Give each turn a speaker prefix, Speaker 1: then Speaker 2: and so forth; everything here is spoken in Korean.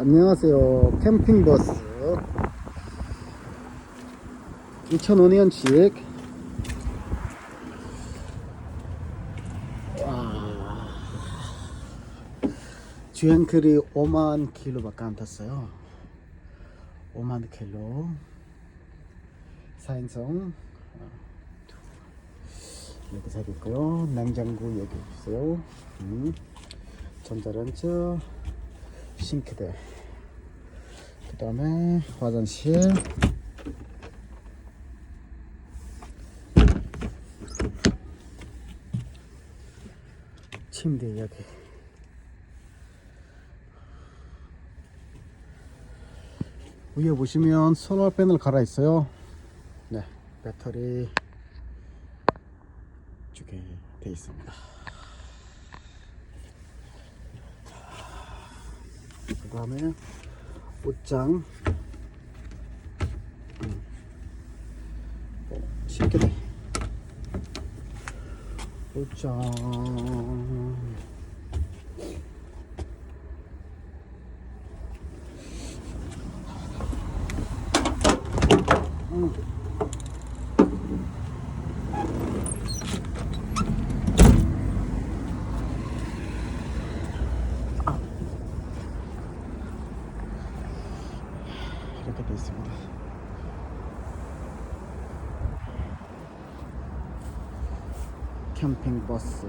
Speaker 1: 안녕하세요. 캠핑버스 2005년식 와 주행거리 5만 킬로밖에 안 탔어요. 5만 킬로 4인승 여기 잘 있고요. 냉장고 여기 있어요. 음. 전자레인지 싱크대. 그 다음에 화장실. 침대 여기. 위에 보시면 소lar 패널 갈아 있어요. 네 배터리. 쪽에 돼 있습니다 그 다음에 옷장 음. 어, 싱크대 옷장 음. 이렇게 돼 있습니다. 캠핑 버스